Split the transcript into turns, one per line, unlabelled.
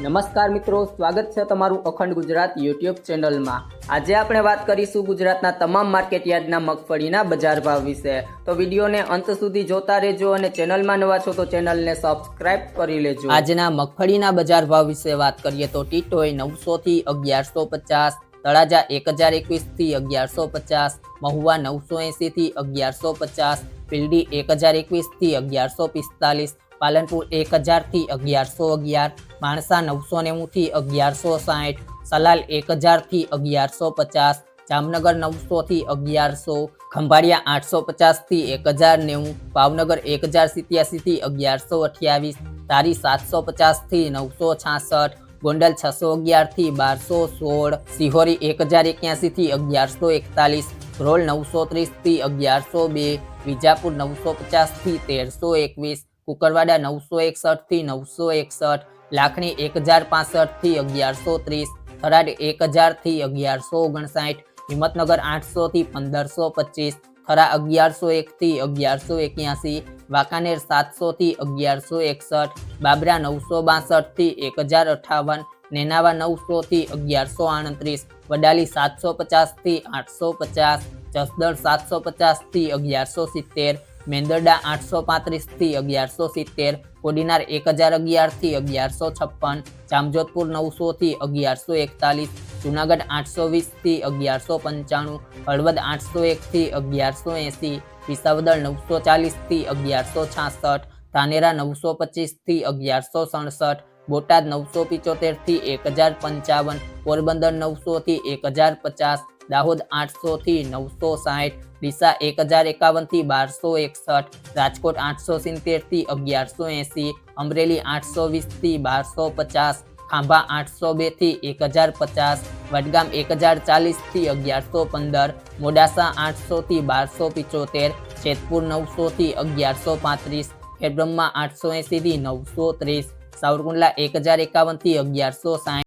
નમસ્કાર મિત્રો, સ્વાગત છે તમારું અખંડ ગુજરાત યુટ્યુબ ચેનલમાં. આજે આપણે વાત કરીશું ગુજરાતના તમામ માર્કેટ યાર્ડના મગફળીના બજાર ભાવ વિશે. તો વિડીયોને અંત સુધી જોતા રહેજો અને ચેનલમાં નવા છો તો ચેનલને સબસ્ક્રાઇબ કરી લેજો. આજના મગફળીના બજાર ભાવ વિશે વાત કરીએ તો ટીટોય નવસો થી અગિયારસો પચાસ, તળાજા એક હજાર એકવીસથી અગિયારસો પચાસ, મહુવા નવસો એંસીથી અગિયારસો પચાસ, પીલડી એક હજાર એકવીસથી અગિયારસો પિસ્તાલીસ પાલનપુર એક હજારથી અગિયારસો અગિયાર, માણસા નવસો નેવુંથી અગિયારસો સાઠ, સલાલ એક હજારથી અગિયારસો પચાસ, જામનગર નવસોથી અગિયારસો, ખંભાળિયા આઠસો પચાસથી એક હજાર નેવું, ભાવનગર એક હજાર સિત્યાસીથી અગિયારસો અઠ્યાવીસ તારી સાતસો પચાસથી નવસો છાસઠ, ગોંડલ છસો અગિયારથી બારસો સોળ, સિહોરી એક હજાર એક્યાસીથી અગિયારસો એકતાલીસ, ધ્રોલ નવસો ત્રીસથી અગિયારસો બે, વિજાપુર નવસો પચાસથી તેરસો એકવીસ કુકરવાડા નવસો એકસઠથી નવસો એકસઠ, લાખણી એક હજાર પાસઠથી અગિયારસો ત્રીસ, થરાદ એક હજારથી અગિયારસો ઓગણસાઠ, હિંમતનગર આઠસો થી પંદરસો પચીસ, થરા અગિયારસો એક થી અગિયારસો એક્યાસી, વાંકાનેર સાતસો થી અગિયારસો એકસઠ, બાબરા નવસો બાસઠથી એક હજાર અઠાવન, નેનાવા નવસો થી અગિયારસો આડત્રીસ વડાલી સાતસો પચાસથી આઠસો પચાસ, જસદણ સાતસો પચાસથી અગિયારસો સિત્તેર મેંદરડા આઠસો પાંત્રીસથી અગિયારસો સિત્તેર, કોડીનાર એક હજાર અગિયારથી અગિયારસો છપ્પન, જામજોધપુર નવસો થી અગિયારસો એકતાલીસ, જુનાગઢ આઠસો વીસથી અગિયારસો પંચાણું, હળવદ આઠસો એક થી અગિયારસો એંસી વિસાવદર નવસો ચાલીસથી અગિયારસો છાસઠ, ધાનેરા નવસો પચીસથી અગિયારસો સડસઠ, બોટાદ નવસો પિચોતેરથી એક હજાર પંચાવન, પોરબંદર નવસો થી એક હજાર પચાસ દાહોદ આઠસો થી નવસો સાઠ, ડીસા એક હજાર એકાવનથી બારસો એકસઠ, રાજકોટ આઠસો સિત્તેરથી અગિયારસો એંસી, અમરેલી આઠસો વીસથી બારસો પચાસ, ખાંભા આઠસો બેથી એક હજાર પચાસ, વડગામ એક હજાર ચાલીસથી અગિયારસો પંદર, મોડાસા આઠસો થી બારસો પિચોતેર, જેતપુર નવસો થી અગિયારસો પાંત્રીસ, ખેડબ્રહ્મા આઠસો એંસીથી નવસો ત્રીસ, સાવરકુંડલા એક હજાર એકાવનથી અગિયારસો સાઠ